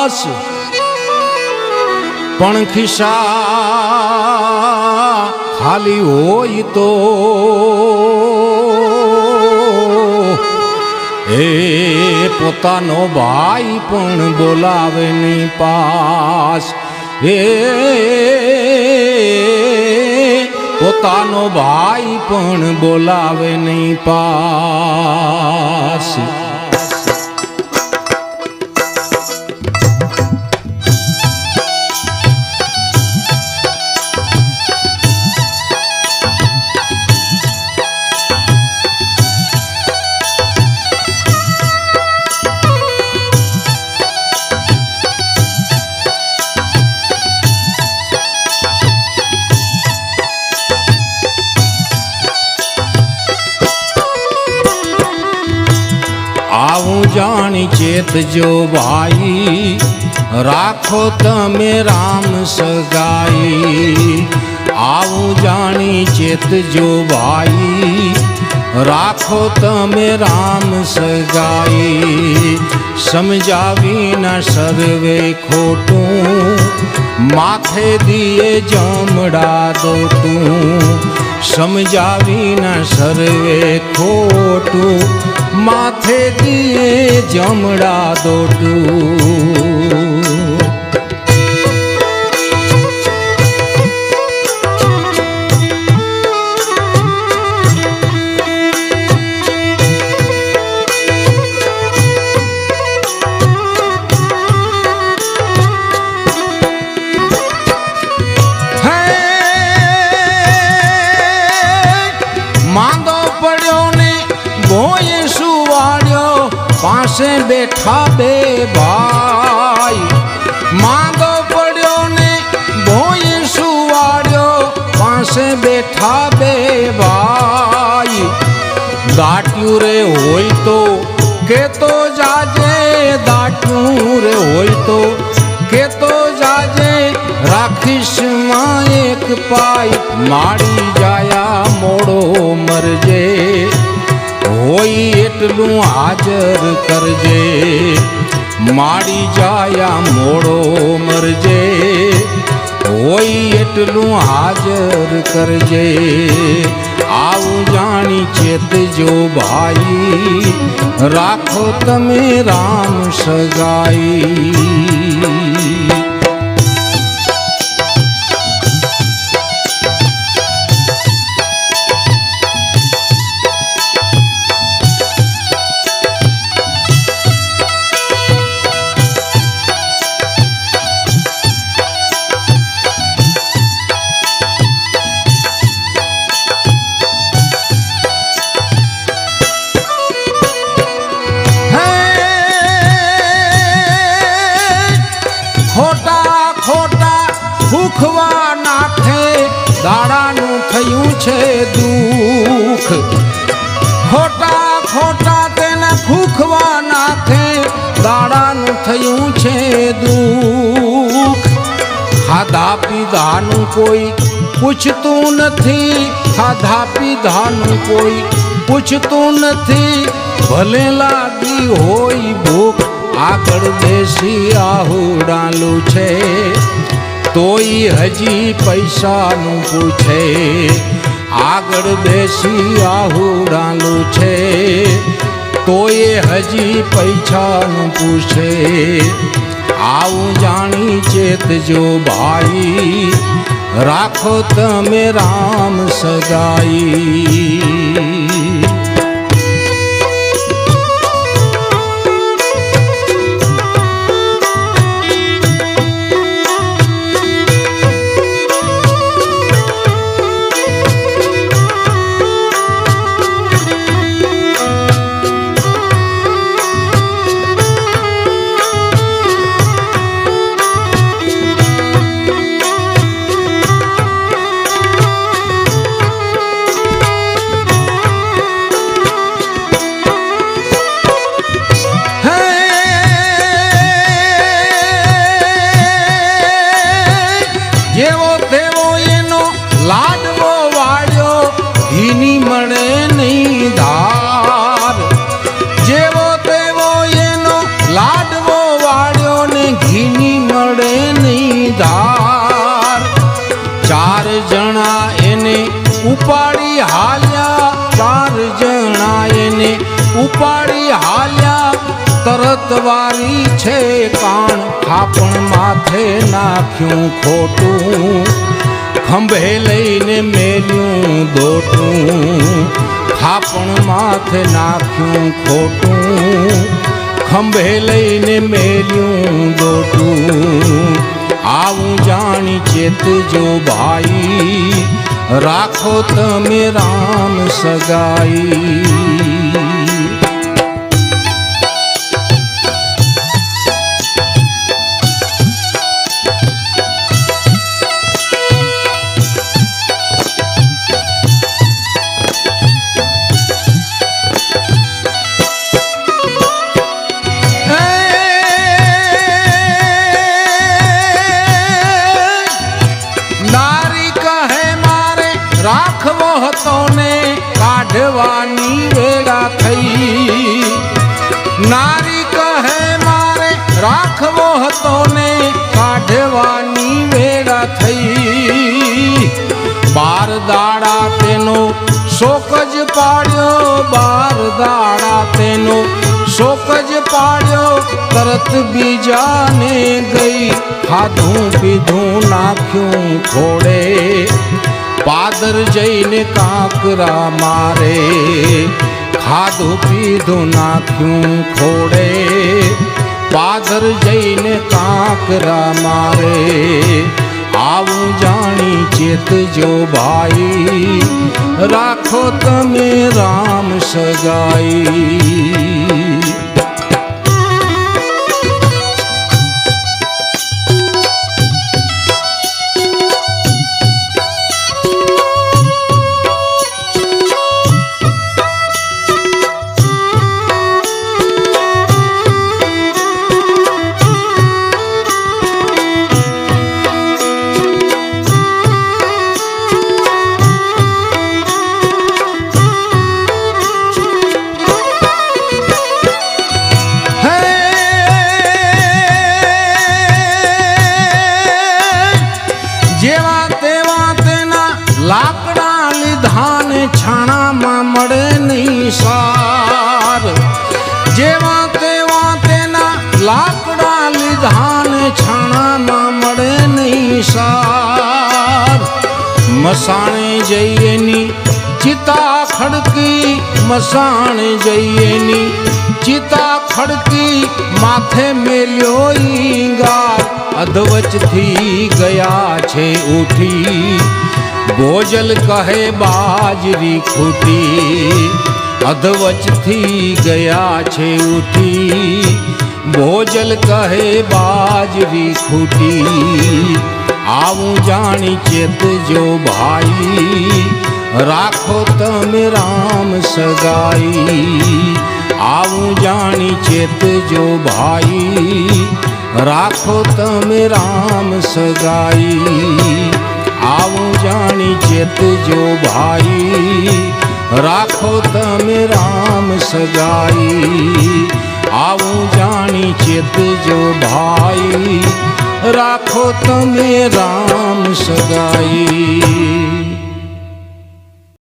Pass પણ ખિસ્સા ખાલી હોય તો એ પોતાનો ભાઈ પણ બોલાવે ની પાસ એ પોતાનો ભાઈ પણ બોલાવે ની પાસ જાણી ચેતજો ભાઈ, રાખો તમે રામ સગાઈ. આવું જાણી ચેતજો ભાઈ, રાખો તમે રામ સગાઈ. સમજાવી ના સર્વે ખોટું, માથે દિયે જમડા દો તું સમજાવી ન સર્વે ખોટું. માથે જમડા દોટું પાસે બેઠા બે ભાઈ. માંગો પડ્યો ને ભોય સુવાડ્યો, પાસે બેઠા બે ભાઈ. દાટ્યું રે હોય તો કેતો જાજે, દાટ્યું રે હોય તો કેતો જાજે. રાખીશમાં એક પાઈ માડી જાયા મોડો મરજે. હોય એટલું હાજર કરજે. માડી જાયા મોડો મરજે. હોય એટલું હાજર કરજે. આવું જાણી ચેતજો ભાઈ, રાખો તમે રામ સગાઈ. થયું છે દુઃખ. ખોટા ખોટા તેને ભૂખવા નાખે દાડાનું થયું છે દુઃખ. ખાધા પીધાનું કોઈ પૂછતું નથી, ખાધા પીધાનું કોઈ પૂછતું નથી. ભલે લાગી હોય ભૂખ, આગળ દેશી આહુડાલું છે. તોય હજી પૈસાનું પૂછે. આગળ બેસી આહુડાનું છે. તોય હજી પૈસાનું પૂછે. આવું જાણી ચેતજો ભાઈ, રાખો તમે રામ સગાઈ. ની ધાર. ચાર જણા એને ઉપાડી હાલ્યા, ચાર જણા એને ઉપાડી હાલ્યા. તરત વારી છે કાણ થાપણ માથે નાખ્યું ખોટું. ખંભે લઈને મેલ્યું દોટું. થાપણ માથે નાખ્યું ખોટું. ખંભે લઈને મેલ્યું ગોટું. આવું જાણી ચેતજો ભાઈ રાખો તમે રામ સગાઈ. રાખવો હતો ને કાઢવાની વેળા થઈ. નારી કહે, મારે રાખવો હતો ને કાઢવાની વેળા થઈ. બાર દાડા તેનો શોક જ પાડ્યો, બાર દાડા તેનો શોક જ પાડ્યો, તરત બીજાને ગઈ. ખાધું પીધું, નાખ્યું ખોડે પાદર જઈને કાંકરા મારે, ખાધું પીધું નાખ્યું ખોડે. પાદર જઈને કાંકરા મારે, આવું જાણી ચેતજો ભાઈ, રાખો તમે રામ સગાઈ. ને છાણામાં મળે નહીં સાર. મસાણે જઈએની ચિતા ખડકી, મસાણે જઈએની ચિતા ખડકી, માથે મેલ્યો ઈંગાર. અધવચથી ગયા છે ઉઠી. ભોજલ કહે બાજરી ખૂટી. અધવચથી ગયા છે ઉઠી. ભોજલ કહે બાજરી ખૂટી આવું જાણી ચેતજો ભાઈ રાખો તમે રામ સગાઈ આવું જાણી ચેતજો ભાઈ રાખો તમે રામ સગાઈ આવું જાણી ચેતજો ભાઈ રાખો તમે રામ સગાઈ આવું જાણી ચેતજો ભાઈ રાખો તમે રામ સગાઈ.